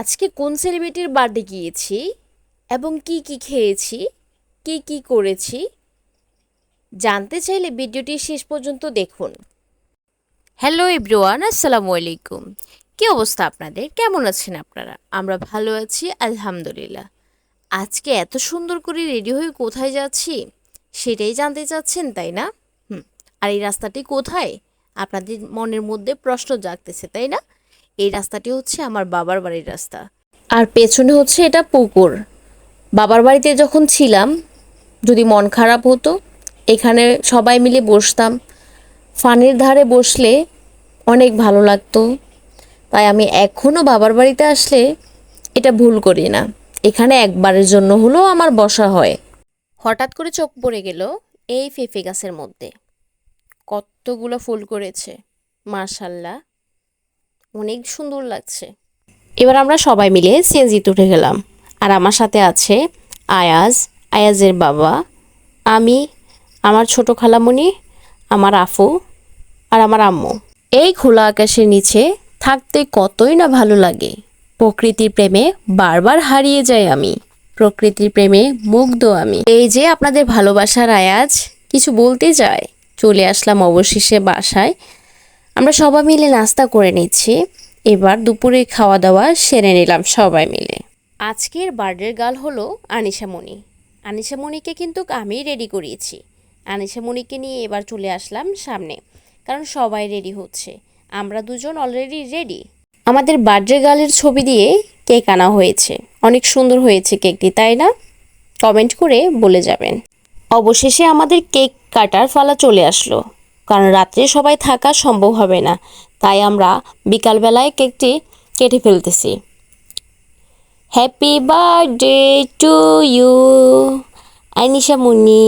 আজকে কোন সেলিব্রিটির বার্থডে গিয়েছি এবং কি কি খেয়েছি, কি কি করেছি, জানতে চাইলে ভিডিওটি শেষ পর্যন্ত দেখুন। হ্যালো এভরিওয়ান, আসসালামু আলাইকুম। কি অবস্থা আপনাদের? কেমন আছেন আপনারা? আমরা ভালো আছি, আলহামদুলিল্লাহ। আজকে এত সুন্দর করে রেডি হয়ে কোথায় যাচ্ছি সেটাই জানতে চাচ্ছেন, তাই না? হুম, আর এই রাস্তাটি কোথায়? আপনাদের মনের মধ্যে প্রশ্ন জাগতেছে, তাই না? এই রাস্তাটি হচ্ছে আমার বাবার বাড়ির রাস্তা। আর পেছনে হচ্ছে এটা পুকুর। বাবার বাড়িতে যখন ছিলাম, যদি মন খারাপ হতো, এখানে সবাই মিলে বসতাম। ফানের ধারে বসলে অনেক ভালো লাগতো। তাই আমি এখনও বাবার বাড়িতে আসলে এটা ভুল করি না। এখানে একবারের জন্য হলেও আমার বসা হয়। হঠাৎ করে চোখ পড়ে গেল এই ফেফে গাছের মধ্যে। কতগুলো ফুল করেছে মার্শাল্লাহ অনেক সুন্দর লাগছে। এবার আমরা সবাই মিলে সিএনজিতে উঠে গেলাম। আর আমার সাথে আছে আয়াজ, আয়াজের বাবা, আমি, আমার ছোট খালামণি আমার আফু আর আমার আম্মু। এই খোলা আকাশের নিচে থাকতে কতই না ভালো লাগে। প্রকৃতির প্রেমে বারবার হারিয়ে যাই আমি। প্রকৃতির প্রেমে মুগ্ধ আমি। এই যে আপনাদের ভালোবাসার আয়াজ, কিছু বলতে চায় চলে আসলাম অবশেষে বাসায়। আমরা সবাই মিলে নাস্তা করে নিচ্ছি। এবার দুপুরে খাওয়া দাওয়া সেরে নিলাম সবাই মিলে। আজকের বার্থডের গাল হলো আনিশামণি। আনিশামণিকে কিন্তু আমি রেডি করিয়েছি। আনিশামণিকে নিয়ে এবার চলে আসলাম সামনে, কারণ সবাই রেডি হচ্ছে। আমরা দুজন অলরেডি রেডি আমাদের বার্থডে গার্লের ছবি দিয়ে কেক আনা হয়েছে। অনেক সুন্দর হয়েছে কেকটি, তাই না? কমেন্ট করে বলে যাবেন। অবশেষে আমাদের কেক কাটার ফালা চলে আসলো। কারণ রাত্রে সবাই থাকা সম্ভব হবে না। তাই আমরা বিকালবেলায় কেকটি কেটে ফেলতেছি। Happy birthday to you Anisha Muni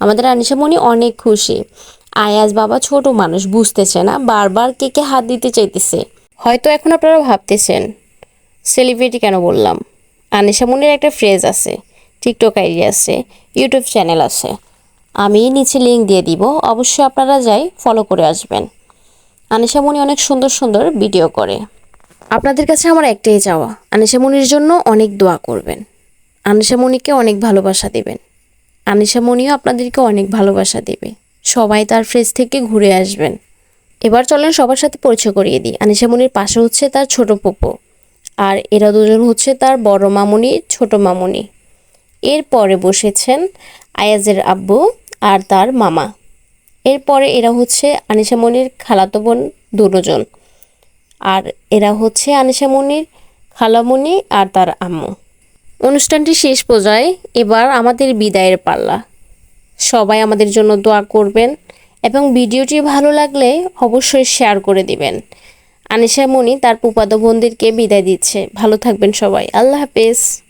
আমাদের আনিশা মুনি অনেক খুশি। আয়াজ বাবা ছোট মানুষ, বুঝতেছে না, বারবার কেকে হাত দিতে চাইতেছে। হয়তো এখন আপনারা ভাবতেছেন সেলিব্রিটি কেন বললাম? আনিশা মুনির একটা ফ্রেজ আছে টিকটক আইডি আছে ইউটিউব চ্যানেল আছে। আমি নিচে লিঙ্ক দিয়ে দিব। অবশ্যই আপনারা যাই ফলো করে আসবেন। আনিশা মনি অনেক সুন্দর সুন্দর ভিডিও করে। আপনাদের কাছে আমার একটাই চাওয়া, আনিশা মনির জন্য অনেক দোয়া করবেন। আনিশা মনিকে অনেক ভালোবাসা দেবেন। আনিশা মনিও আপনাদেরকে অনেক ভালোবাসা দেবে। সবাই তার ফ্রেজ থেকে ঘুরে আসবেন। এবার চলেন সবার সাথে পরিচয় করিয়ে দিই। আনিশা মনির পাশে হচ্ছে তার ছোট পপো আর এরা দুজন হচ্ছে তার বড় মামুনি, ছোট মামুনি। এরপরে বসেছেন আয়াজের আব্বু আর তার মামা। এরপরে এরা হচ্ছে আনিশামণির খালাতো বোন দুজন আর এরা হচ্ছে আনিশামণির খালামণি আর তার আম্মু। অনুষ্ঠানটি শেষ পর্যায়ে এবার আমাদের বিদায়ের পাল্লা। সবাই আমাদের জন্য দোয়া করবেন এবং ভিডিওটি ভালো লাগলে অবশ্যই শেয়ার করে দিবেন। আনিশা মনি তার পুপাদো বোনদেরকে বিদায় দিচ্ছে। ভালো থাকবেন সবাই। আল্লাহ হাফেজ।